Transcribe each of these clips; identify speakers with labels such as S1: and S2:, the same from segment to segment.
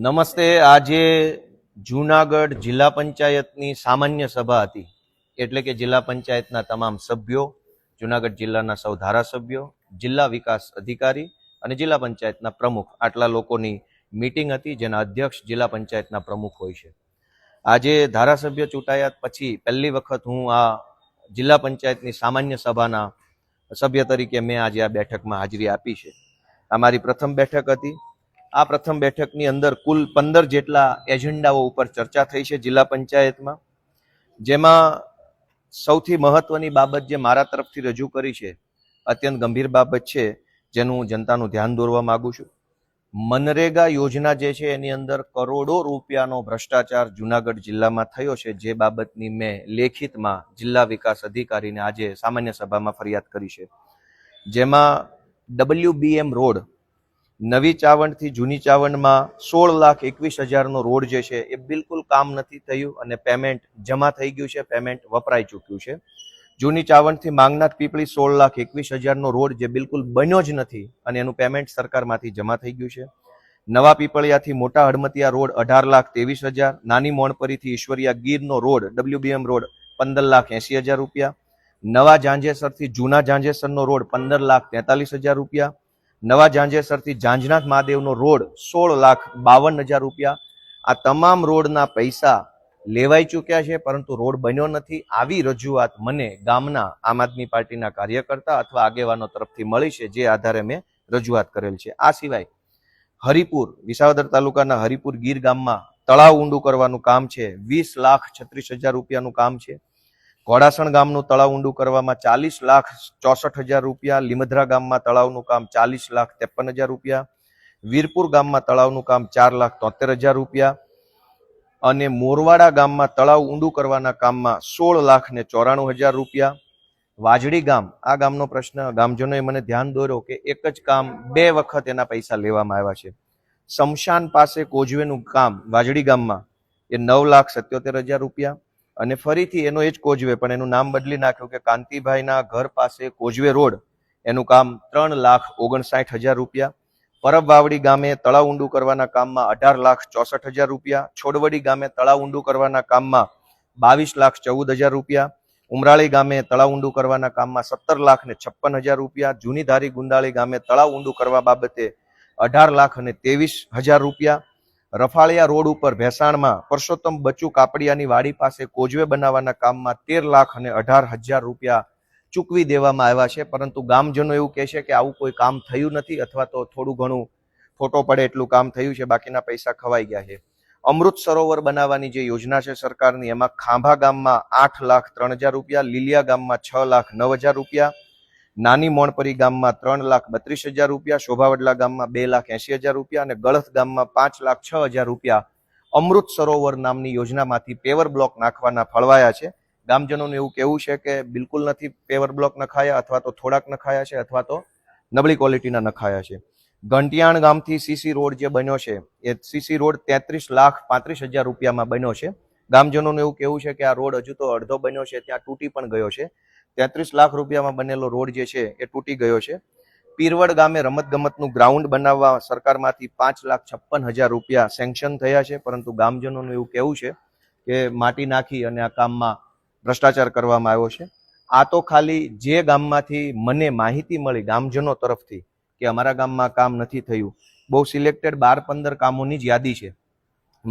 S1: નમસ્તે, આજે જૂનાગઢ જિલ્લા પંચાયતની સામાન્ય સભા હતી. એટલે કે જિલ્લા પંચાયતના તમામ સભ્યો, જૂનાગઢ જિલ્લાના સૌ ધારાસભ્યો, જિલ્લા વિકાસ અધિકારી અને જિલ્લા પંચાયતના પ્રમુખ. આટલા લોકોની મીટિંગ હતી જેના અધ્યક્ષ જિલ્લા પંચાયતના પ્રમુખ હોય છે. આજે ધારાસભ્ય ચૂંટાયા પછી પહેલી વખત હું આ જિલ્લા પંચાયતની સામાન્ય સભાના સભ્ય તરીકે મેં આજે આ બેઠકમાં હાજરી આપી છે. આ મારી પ્રથમ બેઠક હતી. આ પ્રથમ બેઠકની અંદર કુલ પંદર જેટલા એજન્ડાઓ ઉપર ચર્ચા થઈ છે જિલ્લા પંચાયતમાં. જેમાં સૌથી મહત્વની બાબત જે મારા તરફથી રજૂ કરી છે, અત્યંત ગંભીર બાબત છે, જેનું હું જનતાનું ધ્યાન દોરવા માગું છું. મનરેગા યોજના જે છે, એની અંદર કરોડો રૂપિયાનો ભ્રષ્ટાચાર જુનાગઢ જિલ્લામાં થયો છે, જે બાબતની મેં લેખિતમાં જિલ્લા વિકાસ અધિકારીને આજે સામાન્ય સભામાં ફરિયાદ કરી છે. જેમાં ડબલ્યુબીએમ રોડ નવી ચાવંડથી જૂની ચાવંડમાં સોળ લાખ એકવીસ હજારનો રોડ જે છે એ બિલકુલ કામ નથી થયું અને પેમેન્ટ જમા થઈ ગયું છે, પેમેન્ટ વપરાઈ ચૂક્યું છે. જૂની ચાવંડથી માંગનાથ પીપળી સોળ લાખ એકવીસ હજારનો રોડ જે બિલકુલ બન્યો જ નથી અને એનું પેમેન્ટ સરકારમાંથી જમા થઈ ગયું છે. નવા પીપળિયાથી મોટા હડમતિયા રોડ અઢાર લાખ ત્રેવીસ હજાર, નાની મોણપરીથી ઈશ્વરિયા ગીરનો રોડ, ડબલ્યુબીએમ રોડ પંદર લાખ એંસી હજાર રૂપિયા. નવા ઝાંઝેસરથી જૂના ઝાંઝેસરનો રોડ પંદર લાખ તેતાલીસ હજાર રૂપિયા. નવા ઝાંઝેસરથી ઝાંઝનાથ મહાદેવનો રોડ સોળ લાખ બાવન હજાર રૂપિયા. આ તમામ રોડના પૈસા લેવાઈ ચૂક્યા છે, પરંતુ રોડ બન્યો નથી. આવી રજૂઆત મને ગામના આમ આદમી પાર્ટીના કાર્યકર્તા અથવા આગેવાનો તરફથી મળી છે, જે આધારે મેં રજૂઆત કરેલ છે. આ સિવાય હરિપુર, વિસાવદર તાલુકાના હરિપુર ગીર ગામમાં તળાવ ઊંડું કરવાનું કામ છે. વીસ લાખ છત્રીસ હજાર રૂપિયાનું કામ છે. ઘોડાસણ ગામનું તળાવ ઊંડું કરવામાં ચાલીસ લાખ ચોસઠ હજાર રૂપિયા, લીમધરા ગામમાં તળાવનું કામ ચાલીસ લાખ ત્રેપન હજાર રૂપિયા, વીરપુર ગામમાં તળાવનું કામ ચાર લાખ તોતેર હજાર રૂપિયા અને મોરવાડા ગામમાં તળાવ ઊંડું કરવાના કામમાં સોળ લાખ ને ચોરાણું હજાર રૂપિયા. વાજડી ગામ, આ ગામનો પ્રશ્ન, ગામજનોએ મને ધ્યાન દોર્યો કે એક જ કામ બે વખત એના પૈસા લેવામાં આવ્યા છે. શમશાન પાસે કોજવેનું કામ વાજડી ગામમાં, એ નવ લાખ સત્યોતેર હજાર રૂપિયા. અને ફરીથી એનો એ જ કોજવે, પણ એનું નામ બદલી નાખ્યું કે કાંતિભાઈના ઘર પાસે કોજવે રોડ. એનું કામ ત્રણ લાખ ઓગણસાઠ હજાર રૂપિયા. પરબ વાવડી ગામે તળાવ ઊંડું કરવાના કામમાં અઢાર લાખ ચોસઠ હજાર રૂપિયા. છોડવડી ગામે તળાવ ઊંડું કરવાના કામમાં બાવીસ લાખ ચૌદ હજાર રૂપિયા. ઉમરાળી ગામે તળાવ ઊંડું કરવાના કામમાં સત્તર લાખ ને છપ્પન હજાર રૂપિયા. જૂની ધારી ગુંડાળી ગામે તળાવ ઊંડું કરવા બાબતે અઢાર લાખ અને ત્રેવીસ હજાર રૂપિયા. રફાળિયા રોડ ઉપર ભેસાણમાં પરસોત્તમ બચુ કાપડિયાની વાડી પાસે કોજવે બનાવવાના કામમાં તેર લાખ અને અઢાર હજાર રૂપિયા ચૂકવી દેવામાં આવ્યા છે. પરંતુ ગામજનો એવું કહે છે કે આવું કોઈ કામ થયું નથી અથવા તો થોડું ઘણું ફોટો પડે એટલું કામ થયું છે, બાકીના પૈસા ખવાઈ ગયા છે. અમૃત સરોવર બનાવવાની જે યોજના છે સરકારની, એમાં ખાંભા ગામમાં આઠ લાખ ત્રણ હજાર રૂપિયા, લીલિયા ગામમાં છ લાખ નવ હજાર રૂપિયા નાની મોણપરી ગામમાં ત્રણ લાખ બત્રીસ હજાર રૂપિયા, શોભાવડલા ગામમાં બે લાખ એસી હજાર રૂપિયા અને ગળથ ગામમાં પાંચ લાખ છ હજાર રૂપિયા અમૃત સરોવર નામની યોજનામાંથી પેવર બ્લોક નાખવાના ફળવાયા છે. ગામજનોનું એવું કહેવું છે કે બિલકુલ નથી પેવર બ્લોક નખાયા અથવા તો થોડાક નખાયા છે અથવા તો નબળી ક્વોલિટીના નખાયા છે. ઘંટિયાણ ગામથી સીસી રોડ જે બન્યો છે, એ સીસી રોડ તેત્રીસ લાખ પાંત્રીસ હજાર રૂપિયામાં બન્યો છે. ગામજનોનું એવું કહેવું છે કે આ રોડ હજુ તો અડધો બન્યો છે, ત્યાં તૂટી પણ ગયો છે. તેત્રીસ લાખ રૂપિયામાં બનેલો રોડ જે છે એ તૂટી ગયો છે. પીરવડ ગામે રમતગમતનું ગ્રાઉન્ડ બનાવવા સરકારમાંથી પાંચ લાખ છપ્પન હજાર રૂપિયા સેન્કશન થયા છે, પરંતુ ગામજનોનું એવું કહેવું છે કે માટી નાખી અને આ કામમાં ભ્રષ્ટાચાર કરવામાં આવ્યો છે. આ તો ખાલી જે ગામમાંથી મને માહિતી મળી ગામજનો તરફથી કે અમારા ગામમાં કામ નથી થયું. બહુ સિલેક્ટેડ બાર પંદર કામોની જ યાદી છે.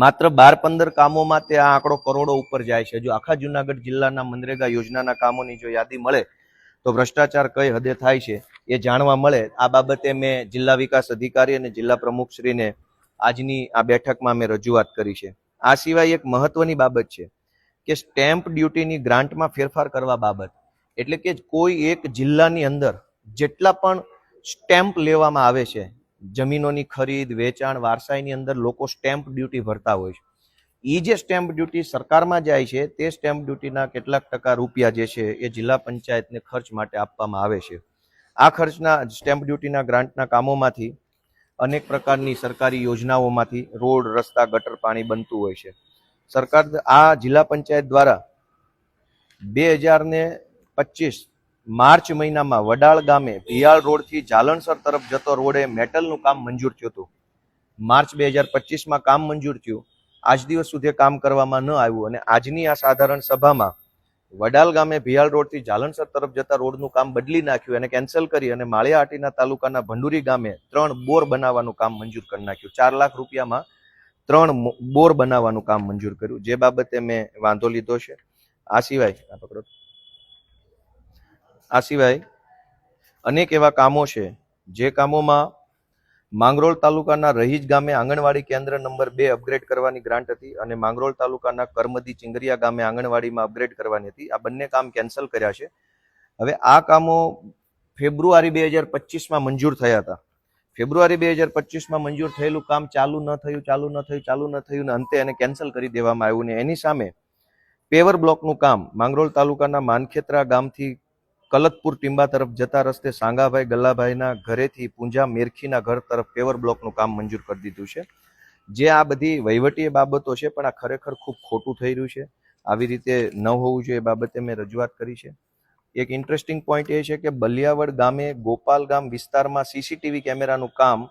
S1: માત્ર બાર પંદર કામોમાં તે આ આંકડો કરોડો ઉપર જાય છે. જો આખા જુનાગઢ જિલ્લાના મનરેગા યોજનાના કામોની જો યાદી મળે, તો ભ્રષ્ટાચાર કઈ હદે થાય છે એ જાણવા મળે. આ બાબતે મેં જિલ્લા વિકાસ અધિકારી અને જિલ્લા પ્રમુખશ્રીને આજની આ બેઠકમાં મેં રજૂઆત કરી છે. આ સિવાય એક મહત્વની બાબત છે કે સ્ટેમ્પ ડ્યુટીની ગ્રાન્ટમાં ફેરફાર કરવા બાબત. એટલે કે કોઈ એક જિલ્લાની અંદર જેટલા પણ સ્ટેમ્પ લેવામાં આવે છે જમીનોની ખરીદ, વેચાણ, વારસાઈની અંદર લોકો સ્ટેમ્પ ડ્યુટી ભરતા હોય છે. એ જે સ્ટેમ્પ ડ્યુટી સરકારમાં જાય છે, તે સ્ટેમ્પ ડ્યુટીના કેટલાક ટકા રૂપિયા જે છે, એ જિલ્લા પંચાયતને ખર્ચ માટે આપવામાં આવે છે. આ ખર્ચના સ્ટેમ્પ ડ્યુટીના ગ્રાન્ટના કામોમાંથી અનેક પ્રકારની સરકારી યોજનાઓમાંથી રોડ, રસ્તા, ગટર, પાણી બનતું હોય છે. સરકાર આ જિલ્લા પંચાયત દ્વારા બે હજાર ને પચીસ માર્ચ મહિનામાં વડાળ ગામે ભિયાળ રોડથી જાલણસર તરફ જતો રોડે મેટલનું કામ મંજૂર થયું હતું. માર્ચ બે હજાર પચીસમાં કામ મંજૂર થયું. આજ દિવસ સુધી કામ કરવામાં ન આવ્યું અને આજની આ સાધારણ સભામાં વડાલ ગામે ભિયાળ રોડથી જાલણસર તરફ જતા રોડનું કામ બદલી નાખ્યું અને કેન્સલ કરી અને માળિયાહાટીના તાલુકાના ભંડુરી ગામે ત્રણ બોર બનાવવાનું કામ મંજૂર કરી નાખ્યું. ચાર લાખ રૂપિયામાં ત્રણ બોર બનાવવાનું કામ મંજૂર કર્યું. જે બાબતે મેં વાંધો લીધો છે. આ સિવાય આ પકડો. આ સિવાય અનેક એવા કામો છે. જે કામોમાં માંગરોળ તાલુકાના રહીજ ગામે આંગણવાડી કેન્દ્ર નંબર બે અપગ્રેડ કરવાની ગ્રાન્ટ હતી અને માંગરોળ તાલુકાના કરમદી ચિંગરિયા ગામે આંગણવાડીમાં અપગ્રેડ કરવાની હતી. આ બંને કામ કેન્સલ કર્યા છે. હવે આ કામો ફેબ્રુઆરી બે હજાર પચીસમાં મંજૂર થયા હતા. ફેબ્રુઆરી બે હજાર પચીસમાં મંજૂર થયેલું કામ ચાલુ ન થયું, ચાલુ ન થયું, ચાલુ ન થયું ને અંતે એને કેન્સલ કરી દેવામાં આવ્યું ને એની સામે પેવર બ્લોકનું કામ માંગરોળ તાલુકાના માનખેત્રા ગામથી કલતપુર ટીંબા તરફ જતા રસ્તે સાંગાભાઈ ગલ્લાભાઈના ઘરેથી પૂંજા મેરખીના ઘર તરફ પેવર બ્લોકનું કામ મંજૂર કરી દીધું છે. જે આ બધી વહીવટી બાબતો છે, પણ આ ખરેખર ખૂબ ખોટું થઈ રહ્યું છે. આવી રીતે ન હોવું જોઈએ એ બાબતે મેં રજૂઆત કરી છે. એક ઇન્ટરેસ્ટિંગ પોઈન્ટ એ છે કે બલિયાવડ ગામે ગોપાલ ગામ વિસ્તારમાં સીસીટીવી કેમેરાનું કામ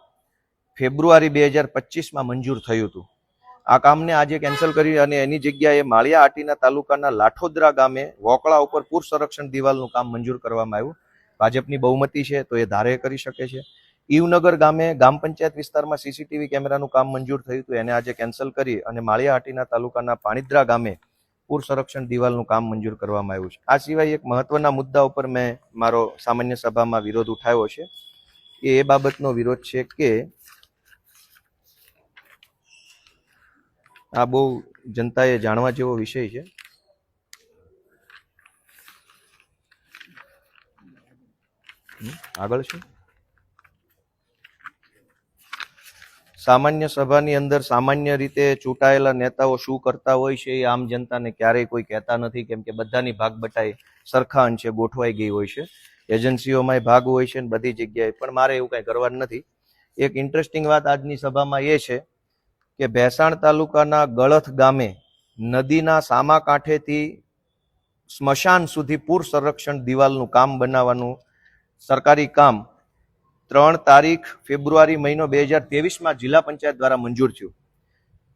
S1: ફેબ્રુઆરી બે હજાર પચીસમાં મંજૂર થયું હતું. આ કામને આજે કેન્સલ કરી અને એની જગ્યાએ માળિયા આટીના તાલુકાના લાઠોદરા ગામે વોકળા ઉપર પૂર સંરક્ષણ દિવાલનું કામ મંજૂર કરવામાં આવ્યું. ભાજપની બહુમતી છે તો એ ધારે કરી શકે છે. ઈવનગર ગામે ગામ પંચાયત વિસ્તારમાં સીસીટીવી કેમેરાનું કામ મંજૂર થયું હતું, એને આજે કેન્સલ કરી અને માળિયા આટીના તાલુકાના પાણીદ્રા ગામે પૂર સંરક્ષણ દિવાલનું કામ મંજૂર કરવામાં આવ્યું છે. આ સિવાય એક મહત્વના મુદ્દા ઉપર મેં મારો સામાન્ય સભામાં વિરોધ ઉઠાવ્યો છે. એ બાબતનો વિરોધ છે કે આ બહુ જનતાએ જાણવા જેવો વિષય છે. આગળ છે સામાન્ય સભાની અંદર સામાન્ય રીતે ચૂંટાયેલા નેતાઓ શું કરતા હોય છે એ આમ જનતાને ક્યારેય કોઈ કહેતા નથી, કેમ કે બધાની ભાગ બટાઈ સરખા અંશે ગોઠવાઈ ગઈ હોય છે. એજન્સીઓમાં ભાગ હોય છે ને બધી જગ્યાએ, પણ મારે એવું કાંઈ કરવાનું નથી. એક ઇન્ટરેસ્ટિંગ વાત આજની સભામાં એ છે કે ભેસાણ તાલુકાના ગળથ ગામે નદીના સામા કાંઠેથી સ્મશાન સુધી પૂર સંરક્ષણ દિવાલનું કામ બનાવવાનું સરકારી કામ ત્રણ તારીખ ફેબ્રુઆરી મહિનો બે હજાર તેવીસમાં જિલ્લા પંચાયત દ્વારા મંજૂર થયું.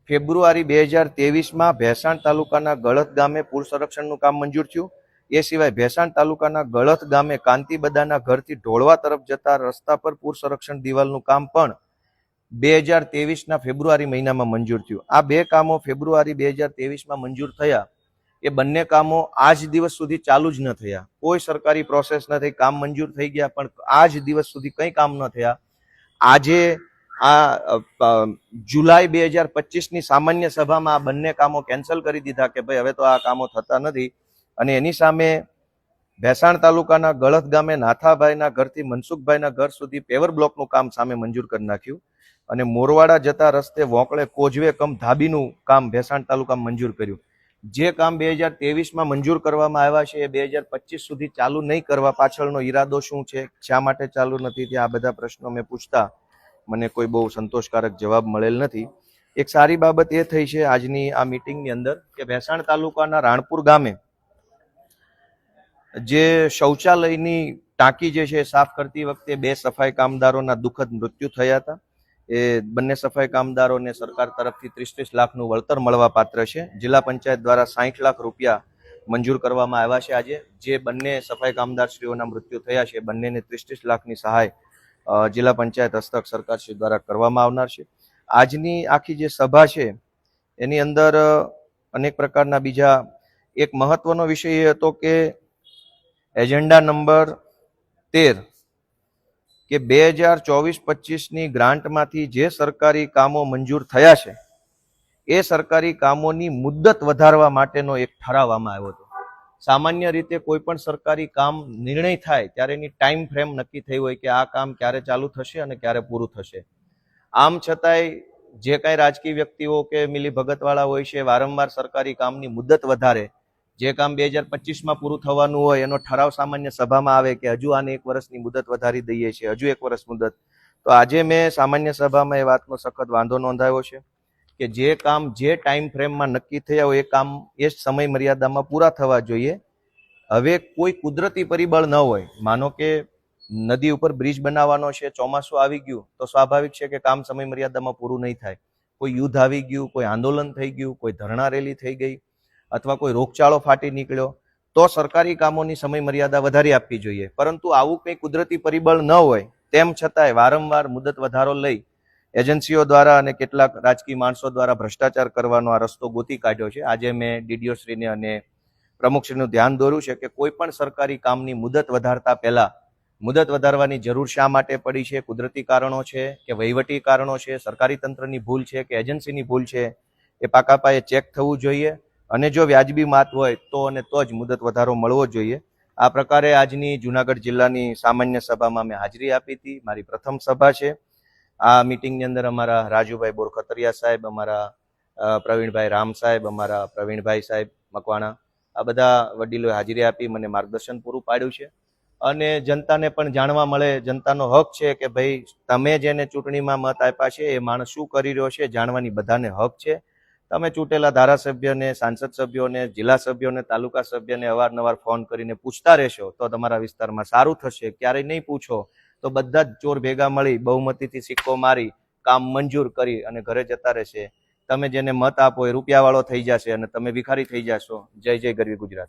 S1: ફેબ્રુઆરી બે હજાર તેવીસમાં ભેસાણ તાલુકાના ગળથ ગામે પૂર સંરક્ષણનું કામ મંજૂર થયું. એ સિવાય ભેસાણ તાલુકાના ગળથ ગામે કાંતિબદાના ઘરથી ઢોળવા તરફ જતા રસ્તા પર પૂર સંરક્ષણ દિવાલનું કામ પણ બે હજાર તેવીસના ફેબ્રુઆરી મહિનામાં મંજૂર થયું. આ બે કામો ફેબ્રુઆરી બે હજાર તેવીસમાં મંજૂર થયા. એ બંને કામો આજ દિવસ સુધી ચાલુ જ ન થયા. કોઈ સરકારી પ્રોસેસ ન થઈ, કામ મંજૂર થઈ ગયા, પણ આજ દિવસ સુધી કંઈ કામ ન થયા. આજે આ જુલાઈ બે હજાર પચીસની સામાન્ય સભામાં આ બંને કામો કેન્સલ કરી દીધા કે ભાઈ હવે તો આ કામો થતા નથી. અને એની સામે ભેસાણ તાલુકાના ગળથ ગામે નાથાભાઈના ઘરથી મનસુખભાઈના ઘર સુધી પેવર બ્લોકનું કામ સામે મંજૂર કરી નાખ્યું. અને મોરવાડા જતા રસ્તે વોંકળે કોજવે કમ ધાબીનું કામ ભેસાણ તાલુકામાં મંજૂર કર્યું. જે કામ બે હજાર તેવીસમાં મંજૂર કરવામાં આવ્યા છે, એ બે હજાર પચીસ સુધી ચાલુ નહીં કરવા પાછળનો ઈરાદો શું છે, શા માટે ચાલુ નથી તે આ બધા પ્રશ્નો મેં પૂછતા મને કોઈ બહુ સંતોષકારક જવાબ મળેલ નથી. એક સારી બાબત એ થઈ છે આજની આ મિટિંગની અંદર કે ભેસાણ તાલુકાના રાણપુર ગામે જે શૌચાલયની ટાંકી જે છે સાફ કરતી વખતે બે સફાઈ કામદારોના દુઃખદ મૃત્યુ થયા હતા. એ બંને સફાઈ કામદારોને સરકાર તરફથી ત્રીસ ત્રીસ લાખનું વળતર મળવા પાત્ર છે. જિલ્લા પંચાયત દ્વારા સાહીઠ લાખ રૂપિયા મંજૂર કરવામાં આવ્યા છે આજે. જે બંને સફાઈ કામદારશ્રીઓના મૃત્યુ થયા છે બંનેને ત્રીસ ત્રીસ લાખની સહાય જિલ્લા પંચાયત હસ્તક સરકારશ્રી દ્વારા કરવામાં આવનાર છે. આજની આખી જે સભા છે, એની અંદર અનેક પ્રકારના બીજા એક મહત્વનો વિષય એ હતો કે એજન્ડા નંબર તેર કે બે હજાર ચોવીસ પચીસની ગ્રાન્ટમાંથી જે સરકારી કામો મંજૂર થયા છે, એ સરકારી કામોની મુદ્દત વધારવા માટેનો એક ઠરાવવામાં આવ્યો હતો. સામાન્ય રીતે કોઈ પણ સરકારી કામ નિર્ણય થાય ત્યારે એની ટાઈમ ફ્રેમ નક્કી થઈ હોય કે આ કામ ક્યારે ચાલુ થશે અને ક્યારે પૂરું થશે. આમ છતાંય જે કાંઈ રાજકીય વ્યક્તિઓ કે મિલી ભગતવાળા હોય છે, વારંવાર સરકારી કામની મુદ્દત વધારે જે કામ બે હજાર પચીસમાં પૂરું થવાનું હોય, એનો ઠરાવ સામાન્ય સભામાં આવે કે હજુ આને એક વર્ષની મુદત વધારી દઈએ છીએ, હજુ એક વર્ષ મુદત. તો આજે મેં સામાન્ય સભામાં એ વાતનો સખત વાંધો નોંધાયો છે કે જે કામ જે ટાઈમ ફ્રેમમાં નક્કી થયા હોય એ કામ એ જ સમય મર્યાદામાં પૂરા થવા જોઈએ. હવે કોઈ કુદરતી પરિબળ ન હોય, માનો કે નદી ઉપર બ્રિજ બનાવવાનો છે, ચોમાસું આવી ગયું, તો સ્વાભાવિક છે કે કામ સમય મર્યાદામાં પૂરું નહીં થાય. કોઈ યુદ્ધ આવી ગયું, કોઈ આંદોલન થઈ ગયું, કોઈ ધરણા રેલી થઈ ગઈ અથવા કોઈ રોગચાળો ફાટી નીકળ્યો, તો સરકારી કામોની સમય મર્યાદા વધારી આપવી જોઈએ. પરંતુ આવું કંઈ કુદરતી પરિબળ ન હોય, તેમ છતાંય વારંવાર મુદત વધારો લઈ એજન્સીઓ દ્વારા અને કેટલાક રાજકીય માણસો દ્વારા ભ્રષ્ટાચાર કરવાનો આ રસ્તો ગોતી કાઢ્યો છે. આજે મેં ડીડીઓશ્રીને અને પ્રમુખશ્રીનું ધ્યાન દોર્યું છે કે કોઈ પણ સરકારી કામની મુદત વધારતા પહેલા, મુદત વધારવાની જરૂર શા માટે પડી છે? કુદરતી કારણો છે કે વહીવટી કારણો છે? સરકારી તંત્રની ભૂલ છે કે એજન્સીની ભૂલ છે? એ પાકા પાયે ચેક થવું જોઈએ. અને જો વ્યાજબી માત હોય તો અને તો જ મુદત વધારો મળવો જોઈએ. આ પ્રકારે આજની જુનાગઢ જિલ્લાની સામાન્ય સભામાં મેં હાજરી આપી હતી. મારી પ્રથમ સભા છે. આ મિટિંગની અંદર અમારા રાજુભાઈ બોરખતરિયા સાહેબ, અમારા પ્રવીણભાઈ રામ સાહેબ, અમારા પ્રવીણભાઈ સાહેબ મકવાણા, આ બધા વડીલોએ હાજરી આપી, મને માર્ગદર્શન પૂરું પાડ્યું છે. અને જનતાને પણ જાણવા મળે, જનતાનો હક છે કે ભાઈ તમે જેને ચૂંટણીમાં મત આપ્યા છે, એ માણસ શું કરી રહ્યો છે, જાણવાની બધાને હક છે. તમે ચૂંટેલા ધારાસભ્યને, સાંસદ સભ્યોને, જિલ્લા સભ્યોને, તાલુકા સભ્યને અવારનવાર ફોન કરીને પૂછતા રહેશો તો તમારા વિસ્તારમાં સારું થશે. ક્યારેય નહીં પૂછો. તો બધા જ ચોર ભેગા મળી, બહુમતીથી સિક્કો મારી, કામ મંજૂર કરી અને ઘરે જતા રહેશે. તમે જેને મત આપો એ રૂપિયાવાળો થઈ જશે અને તમે ભિખારી થઈ જશો. જય જય ગરવી ગુજરાત.